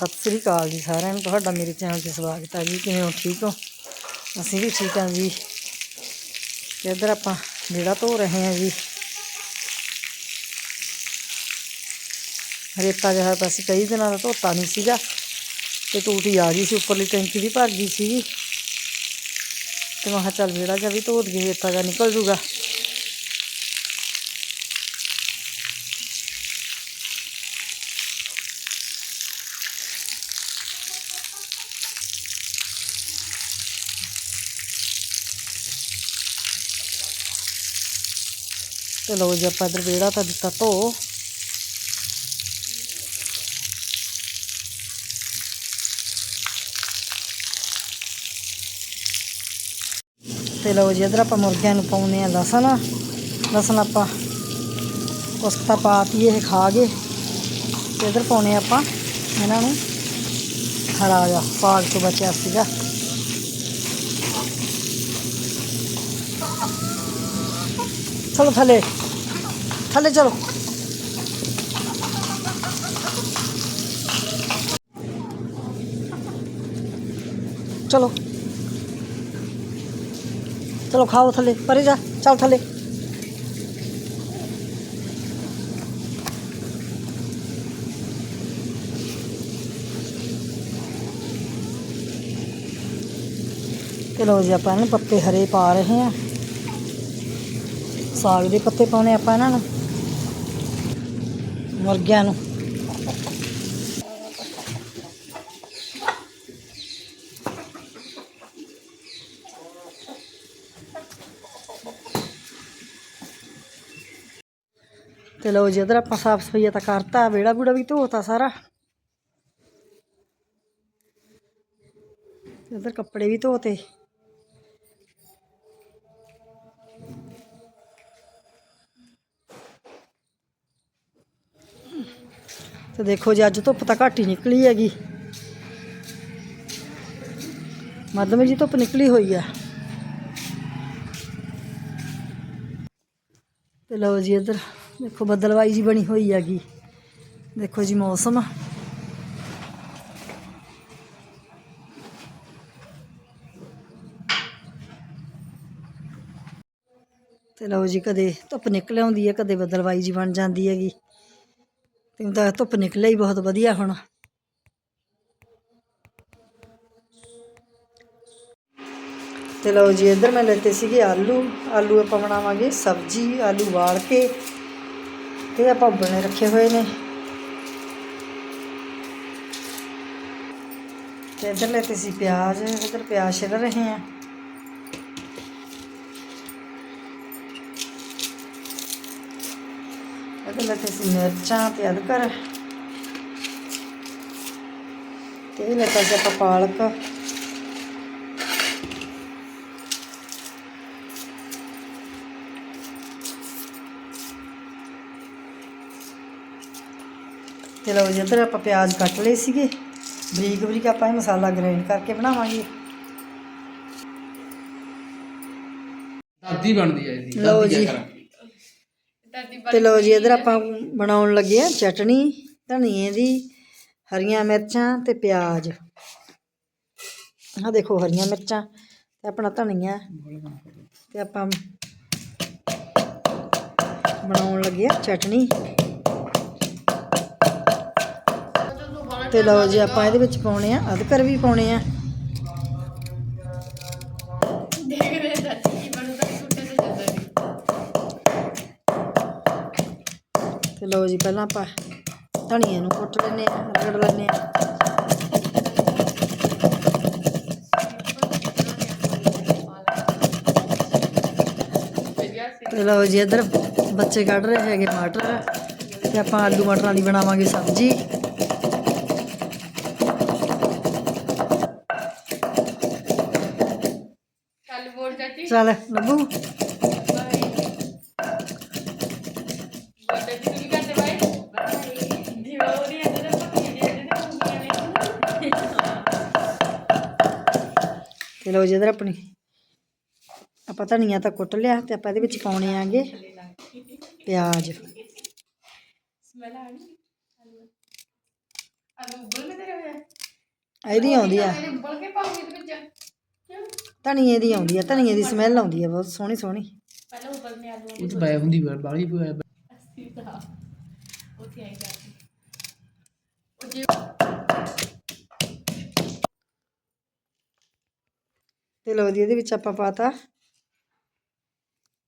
ਸਤਿ ਸ੍ਰੀ ਅਕਾਲ ਜੀ ਸਾਰਿਆਂ ਨੂੰ, ਤੁਹਾਡਾ ਮੇਰੇ ਚੈਨਲ 'ਤੇ ਸਵਾਗਤ ਹੈ ਜੀ। ਕਿਵੇਂ ਹੋ? ਠੀਕ ਹੋ? ਅਸੀਂ ਵੀ ਠੀਕ ਹਾਂ ਜੀ। ਤੇ ਇੱਧਰ ਆਪਾਂ ਜਿਹੜਾ ਧੋ ਰਹੇ ਹਾਂ ਜੀ। ਰੇਤਾ ਜਿਹਾ ਤਾਂ ਅਸੀਂ ਕਈ ਦਿਨਾਂ ਦਾ ਧੋਤਾ ਨਹੀਂ ਸੀਗਾ। ਤੇ ਟੂਟੀ ਆ ਗਈ ਸੀ, ਉੱਪਰਲੀ ਟੈਂਕੀ ਵੀ ਭਰ ਗਈ ਸੀਗੀ। ਤੇ ਮੈਂ ਕਿਹਾ ਚੱਲ ਜਿਹੜਾ ਜਿਹਾ ਵੀ ਧੋ ਦਈਏ, ਰੇਤਾ ਜਿਹਾ ਨਿਕਲ ਜੂਗਾ। ਤੇ ਲਓ ਜੀ ਆਪਾਂ ਇੱਧਰ ਵਿਹੜਾ ਤਾਂ ਦਿੱਤਾ ਧੋ। ਤੇ ਲਓ ਜੀ ਇੱਧਰ ਆਪਾਂ ਮੁਰਗਿਆਂ ਨੂੰ ਪਾਉਂਦੇ ਆ ਲਸਣ। ਲਸਣ ਆਪਾਂ ਕੁਸਤਾ ਪਾਤੀ ਇਹ ਖਾ ਗਏ। ਤੇ ਇੱਧਰ ਪਾਉਣੇ ਆਪਾਂ ਇਹਨਾਂ ਨੂੰ ਹਰਾ ਜਾ ਸਾਗ ਤੋਂ ਬਚਿਆ ਸੀਗਾ। ਚਲੋ ਥੱਲੇ। ਥੱਲੇ ਚਲੋ ਚਲੋ ਚਲੋ ਖਾਓ ਥੱਲੇ ਪਰੇ ਜਾ ਚੱਲ ਥੱਲੇ ਤੇ ਲਓ ਜੀ ਆਪਾਂ ਇਹਨੂੰ ਪੱਤੇ ਹਰੇ ਪਾ ਰਹੇ ਹਾਂ ਸਾਗ ਦੇ ਪੱਤੇ ਪਾਉਣੇ ਆਪਾਂ ਇਹਨਾਂ ਨੂੰ ਮੁਰਗਿਆਂ ਨੂੰ। ਤੇ ਲਓ ਜੀ, ਇੱਧਰ ਆਪਾਂ ਸਾਫ਼ ਸਫਾਈਆ ਤਾਂ ਕਰਤਾ, ਵਿਹੜਾ ਬੂੜਾ ਵੀ ਧੋਤਾ ਸਾਰਾ। ਤੇ ਕੱਪੜੇ ਵੀ ਧੋਤੇ। ਤੇ ਦੇਖੋ ਜੀ, ਅੱਜ ਧੁੱਪ ਤਾਂ ਘੱਟ ਹੀ ਨਿਕਲੀ ਹੈਗੀ। ਮੱਧਮ ਜੀ, ਧੁੱਪ ਨਿਕਲੀ ਹੋਈ ਆ। ਤੇ ਲਓ ਜੀ ਇੱਧਰ, ਦੇਖੋ ਬੱਦਲਵਾਈ ਜੀ ਬਣੀ ਹੋਈ ਹੈਗੀ। ਦੇਖੋ ਜੀ, ਮੌਸਮ। ਤੇ ਲਓ ਜੀ, ਕਦੇ ਧੁੱਪ ਨਿਕਲ ਆਉਂਦੀ ਹੈ, ਕਦੇ ਬੱਦਲਵਾਈ ਜੀ ਬਣ ਜਾਂਦੀ ਹੈਗੀ। ਤੇ ਤਾਂ ਧੁੱਪ ਨਿਕਲਿਆ ਹੀ ਬਹੁਤ ਵਧੀਆ ਹੁਣ। ਤੇ ਲਓ ਜੀ, ਇੱਧਰ ਮੈਂ ਲੈਤੇ ਸੀਗੇ ਆਲੂ। ਆਲੂ ਆਪਾਂ ਬਣਾਵਾਂਗੇ ਸਬਜ਼ੀ, ਆਲੂ ਵਾਲ ਕੇ ਤੇ ਆਪਾਂ ਬਣੇ ਰੱਖੇ ਹੋਏ ਨੇ। ਤੇ ਇੱਧਰ ਲੈਤੇ ਸੀ ਪਿਆਜ਼। ਇੱਧਰ ਪਿਆਜ਼ ਛਿਲ ਰਹੇ ਆ। ਇੱਧਰ ਲੈਤੇ ਸੀ ਮਿਰਚਾਂ ਤੇ ਅਦਰਕ ਤੇ ਲੈਤਾ ਸੀ ਆਪਾਂ ਪਾਲਕ। ਤੇ ਲਓ ਜੀ ਆਪਾਂ ਪਿਆਜ਼ ਕੱਟ ਲਏ ਸੀਗੇ। ਬਰੀਕ ਬਰੀਕ ਆਪਾਂ ਇਹ ਮਸਾਲਾ ਗ੍ਰਾਈਂਡ ਕਰਕੇ ਬਣਾਵਾਂਗੇ। ਦਾਦੀ ਬਣਦੀ ਹੈ ਇਹਦੀ ਲਓ ਜੀ। ਤੇ ਲਓ ਜੀ ਇੱਧਰ ਆਪਾਂ ਬਣਾਉਣ ਲੱਗੇ ਆ ਚਟਣੀ ਧਨੀਏ ਦੀ ਹਰੀਆਂ ਮਿਰਚਾਂ ਤੇ ਪਿਆਜ਼। ਆਹ ਦੇਖੋ ਹਰੀਆਂ ਮਿਰਚਾਂ ਤੇ ਆਪਣਾ ਧਨੀਆ ਤੇ ਆਪਾਂ ਬਣਾਉਣ ਲੱਗੇ ਆ ਚਟਣੀ ਤੇ ਲਓ ਜੀ ਆਪਾਂ ਇਹਦੇ ਵਿੱਚ ਪਾਉਣੇ ਆ ਅਦਰਕ ਵੀ ਪਾਉਣੇ ਆ। ਲਓ ਜੀ ਪਹਿਲਾਂ ਆਪਾਂ ਧਨੀਏ ਨੂੰ ਕੁੱਟ ਲੈਨੇ ਆ ਰਗੜ ਲੈਨੇ ਆ ਤੇ ਲਓ ਜੀ ਇੱਧਰ ਬੱਚੇ ਕੱਢ ਰਹੇ ਹੈਗੇ ਮਟਰ ਤੇ ਆਪਾਂ ਆਲੂ ਮਟਰਾਂ ਦੀ ਬਣਾਵਾਂਗੇ ਸਬਜ਼ੀ। ਚੱਲ ਬੋਲ ਚਾਚੀ। ਚੱਲ ਲੱਭੂ ਤੇ ਲਓ ਜੀ ਇੱਧਰ ਆਪਣੀ ਆਪਾਂ ਧਨੀਆ ਤਾਂ ਕੁੱਟ ਲਿਆ ਤੇ ਆਪਾਂ ਇਹਦੇ ਵਿੱਚ ਪਾਉਣੇ ਆਂਗੇ ਪਿਆਜ਼। ਸਮੈਲ ਆ ਰਹੀ ਆਲੂ ਆਲੂ ਉਬਲ ਮੇ ਤੇਰੇ ਹੋਇਆ ਇਹਦੀ ਆਉਂਦੀ ਆ। ਉਬਲ ਕੇ ਪਾਉਂਗੀ ਤੇ ਵਿੱਚ। ਕਿਉਂ? ਧਨੀਏ ਦੀ ਆਉਂਦੀ ਆ ਧਨੀਏ ਦੀ ਸਮੈਲ ਆਉਂਦੀ ਆ ਬਹੁਤ ਸੋਹਣੀ ਸੋਹਣੀ। ਪਹਿਲਾਂ ਉਬਲਨੇ ਆਲੂ ਉਹ ਤਾਂ ਬਾਈ ਹੁੰਦੀ ਬਾਲੀ ਹੋਇਆ ਅਸੀਂ ਤਾਂ ਉੱਥੇ ਆਈ ਜਾਂਦੀ ਉਹ ਜੇ ਤੇ ਲਓ ਜੀ ਇਹਦੇ ਵਿੱਚ ਆਪਾਂ ਪਾਤਾ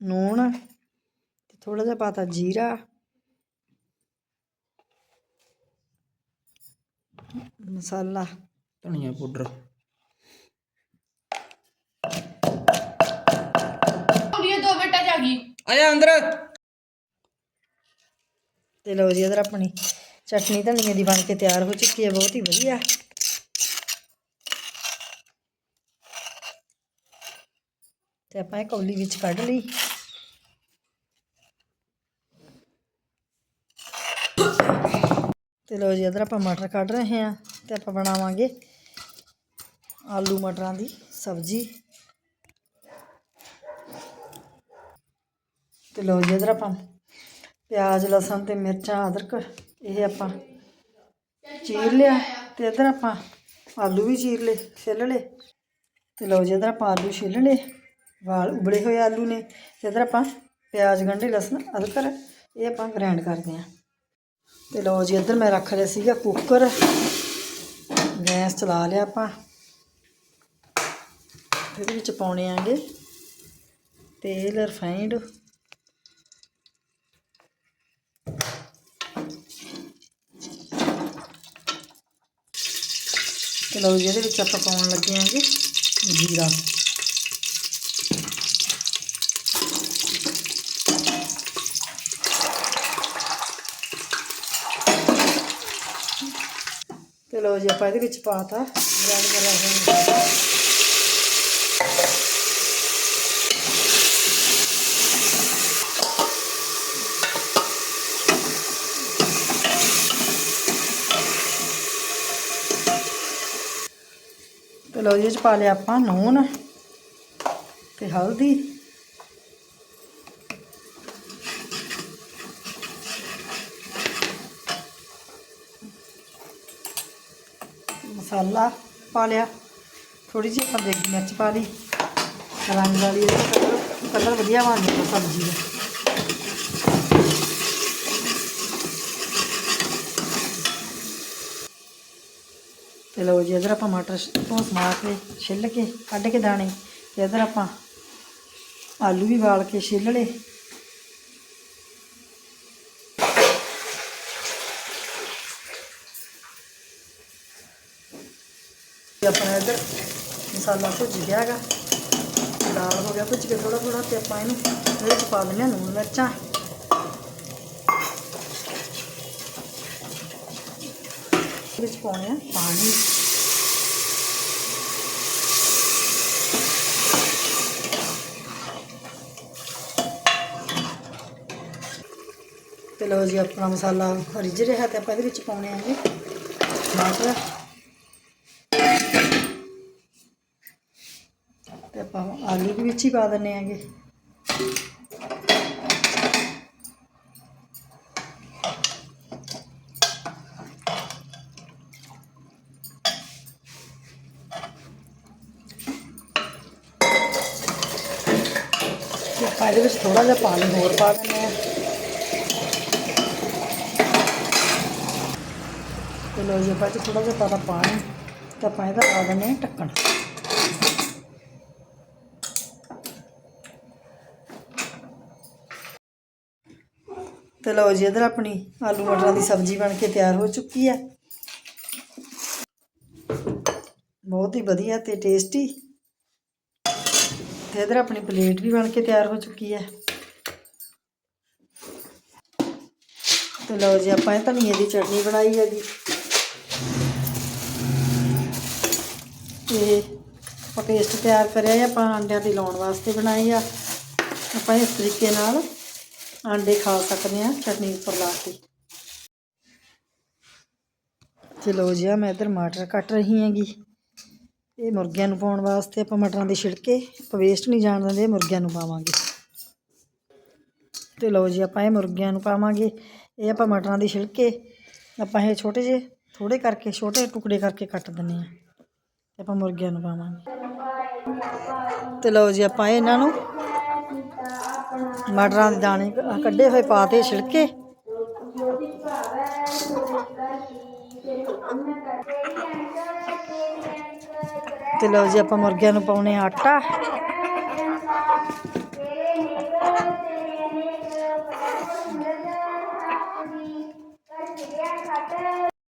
ਨੂਣ ਤੇ ਥੋੜਾ ਜਿਹਾ ਪਾਤਾ ਜੀਰਾ। ਮਸਾਲਾ। ਧਨੀਆ ਪਾਊਡਰ। ਆਉਂਦੀ ਦੋ ਚ ਆ ਗਈ। ਆ ਜਾ ਅੰਦਰ। ਤੇ ਲਓ ਜੀ ਇਧਰ ਆਪਣੀ ਚਟਨੀ ਧਨੀਏ ਦੀ ਬਣ ਕੇ ਤਿਆਰ ਹੋ ਚੁੱਕੀ ਹੈ ਬਹੁਤ ਹੀ ਵਧੀਆ। ਤੇ ਆਪਾਂ ਇਹ ਕੌਲੀ ਵਿੱਚ ਕੱਢ ਲਈ। ਤੇ ਲਓ ਜੀ, ਇਧਰ ਆਪਾਂ ਮਟਰ ਕੱਢ ਰਹੇ ਹਾਂ ਤੇ ਆਪਾਂ ਬਣਾਵਾਂਗੇ ਆਲੂ ਮਟਰਾਂ ਦੀ ਸਬਜ਼ੀ। ਤੇ ਲਓ ਜੀ, ਇਧਰ ਆਪਾਂ ਪਿਆਜ਼, ਲਸਣ ਤੇ ਮਿਰਚਾਂ, ਅਦਰਕ ਇਹ ਆਪਾਂ ਚੀਰ ਲਿਆ ਤੇ ਇਧਰ ਆਪਾਂ ਆਲੂ ਵੀ ਚੀਰ ਲਏ, ਛਿੱਲ ਲਏ। ਤੇ ਲਓ ਜੀ, ਇਧਰ ਆਪਾਂ ਆਲੂ ਛਿੱਲ ਲਏ। ਵਾਲ ਉਬਲੇ ਹੋਏ ਆਲੂ ਨੇ। ਤੇ ਇਧਰ ਆਪਾਂ ਪਿਆਜ਼, ਗੰਢੇ, ਲਸਣ, ਅਦਰਕ ਇਹ ਆਪਾਂ ਗ੍ਰਾਈਂਡ ਕਰਦੇ ਹਾਂ। ਤੇ ਲਓ ਜੀ, ਇਧਰ ਮੈਂ ਰੱਖ ਲਿਆ ਸੀਗਾ ਕੁੱਕਰ ਗੈਸ ਚਲਾ ਲਿਆ ਆਪਾਂ। ਇਹਦੇ ਵਿੱਚ ਪਾਉਣੇ ਆਂਗੇ ਤੇਲ ਰਿਫਾਈਂਡ ਤੇ ਲਓ ਜੀ, ਇਹਦੇ ਵਿੱਚ ਆਪਾਂ ਪਾਉਣ ਲੱਗੇ ਆਂਗੇ ਜੀਰਾ। ਲਓ ਜੀ, ਆਪਾਂ ਇਹਦੇ ਵਿੱਚ ਪਾਤਾ ਗ੍ਰਾਈਂਡ ਕਰਿਆ ਹੋਇਆ ਤੇ ਲਓ ਜੀ 'ਚ ਪਾ ਲਿਆ ਆਪਾਂ ਨੂਣ ਤੇ ਹਲਦੀ। ਮਸਾਲਾ ਪਾ ਲਿਆ। ਥੋੜੀ ਜਿਹੀ ਆਪਾਂ ਦੇਗੀ ਮਿਰਚ ਪਾ ਲਈ। ਰੰਗ ਵਾਲੀ ਇਹਦਾ ਕਲਰ ਕਲਰ ਵਧੀਆ ਬਣ ਜਾਂਦਾ ਸਬਜ਼ੀ ਦਾ। ਤੇ ਲਓ ਜੀ, ਇਧਰ ਆਪਾਂ ਮਟਰ ਤੋਂ ਸਮਾ ਕੇ, ਛਿੱਲ ਕੇ, ਕੱਢ ਕੇ ਦਾਣੇ। ਤੇ ਇਧਰ ਆਪਾਂ ਆਲੂ ਵੀ ਵਾਲ ਕੇ ਛਿੱਲ ਲਏ। ਤੇ ਆਪਣਾ ਇਧਰ ਮਸਾਲਾ ਭੁੱਜ ਗਿਆ ਹੈਗਾ। ਲਾਲ ਹੋ ਗਿਆ, ਭੁੱਜ ਕੇ ਥੋੜਾ ਥੋੜਾ ਤੇ ਆਪਾਂ ਇਹਨੂੰ ਇਹਦੇ ਵਿੱਚ ਪਾ ਦਿੰਦੇ ਹਾਂ ਲੂਣ ਮਿਰਚਾਂ। ਇਹਦੇ ਵਿੱਚ ਪਾਉਣੇ ਆ ਪਾਣੀ। ਤੇ ਲਓ ਜੀ, ਆਪਣਾ ਮਸਾਲਾ ਰਿੱਝ ਰਿਹਾ ਤੇ ਆਪਾਂ ਇਹਦੇ ਵਿੱਚ ਪਾਉਣੇ ਆਂਗੇ ਟਮਾਟਰ ਤੇ ਆਪਾਂ ਆਲੂ ਵੀ ਵਿੱਚ ਹੀ ਪਾ ਦਿੰਨੇ ਆਂਗੇ ਤੇ ਆਪਾਂ ਇਹਦੇ ਵਿੱਚ ਥੋੜਾ ਜਿਹਾ ਪਾਣੀ ਹੋਰ ਪਾ ਦਿੰਨੇ ਆ ਤੇ ਲਓ ਜੀ, ਆਪਾਂ ਥੋੜਾ ਜਿਹਾ ਪਾਤਾ ਪਾਣੀ ਤੇ ਆਪਾਂ ਇਹਦਾ ਪਾ ਦਿੰਨੇ ਢੱਕਣ। ਤੇ ਲਓ ਜੀ ਇਧਰ ਆਪਣੀ ਆਲੂ ਮਟਰਾਂ ਦੀ ਸਬਜ਼ੀ ਬਣ ਕੇ ਤਿਆਰ ਹੋ ਚੁੱਕੀ ਹੈ। ਬਹੁਤ ਹੀ ਵਧੀਆ ਤੇ ਟੇਸਟੀ ਤੇ ਇਧਰ ਆਪਣੀ ਪਲੇਟ ਵੀ ਬਣ ਕੇ ਤਿਆਰ ਹੋ ਚੁੱਕੀ ਹੈ। ਤੇ ਲਓ ਜੀ ਆਪਾਂ ਇਹ ਧਨੀਏ ਦੀ ਚਟਨੀ ਬਣਾਈ ਹੈਗੀ ਤੇ ਆਪਾਂ ਪੇਸਟ ਤਿਆਰ ਕਰਿਆ ਹੈ, ਆਪਾਂ ਅੰਡਿਆਂ ਤੇ ਲਾਉਣ ਵਾਸਤੇ ਬਣਾਈ ਆ। ਆਪਾਂ ਇਸ ਤਰੀਕੇ ਨਾਲ ਆਂਡੇ ਖਾ ਸਕਦੇ ਆ ਚਟਨੀ ਉੱਪਰ ਲਾ ਕੇ। ਤੇ ਲਓ ਜੀ ਆ ਮੈਂ ਇਧਰ ਮਟਰ ਕੱਟ ਰਹੀ ਹੈਗੀ। ਇਹ ਮੁਰਗਿਆਂ ਨੂੰ ਪਾਉਣ ਵਾਸਤੇ ਆਪਾਂ ਮਟਰਾਂ ਦੇ ਛਿਲਕੇ ਆਪਾਂ ਵੇਸਟ ਨਹੀਂ ਜਾਣ ਦਿੰਦੇ ਮੁਰਗਿਆਂ ਨੂੰ ਪਾਵਾਂਗੇ। ਤੇ ਲਓ ਜੀ, ਆਪਾਂ ਇਹ ਮੁਰਗਿਆਂ ਨੂੰ ਪਾਵਾਂਗੇ, ਇਹ ਆਪਾਂ ਮਟਰਾਂ ਦੇ ਛਿਲਕੇ ਆਪਾਂ ਇਹ ਛੋਟੇ ਜਿਹੇ ਥੋੜੇ ਕਰਕੇ, ਛੋਟੇ ਟੁਕੜੇ ਕਰਕੇ ਕੱਟ ਦਿੰਨੇ ਆ ਤੇ ਆਪਾਂ ਮੁਰਗਿਆਂ ਨੂੰ ਪਾਵਾਂਗੇ। ਤੇ ਲਓ ਜੀ, ਆਪਾਂ ਇਹਨਾਂ ਨੂੰ ਮਟਰਾਂ ਦੇ ਦਾਣੇ ਕੱਢੇ ਹੋਏ ਪਾਤੇ ਛਿਲਕੇ। ਤੇ ਲਓ ਜੀ, ਆਪਾਂ ਮੁਰਗਿਆਂ ਨੂੰ ਪਾਉਣੇ ਆਟਾ।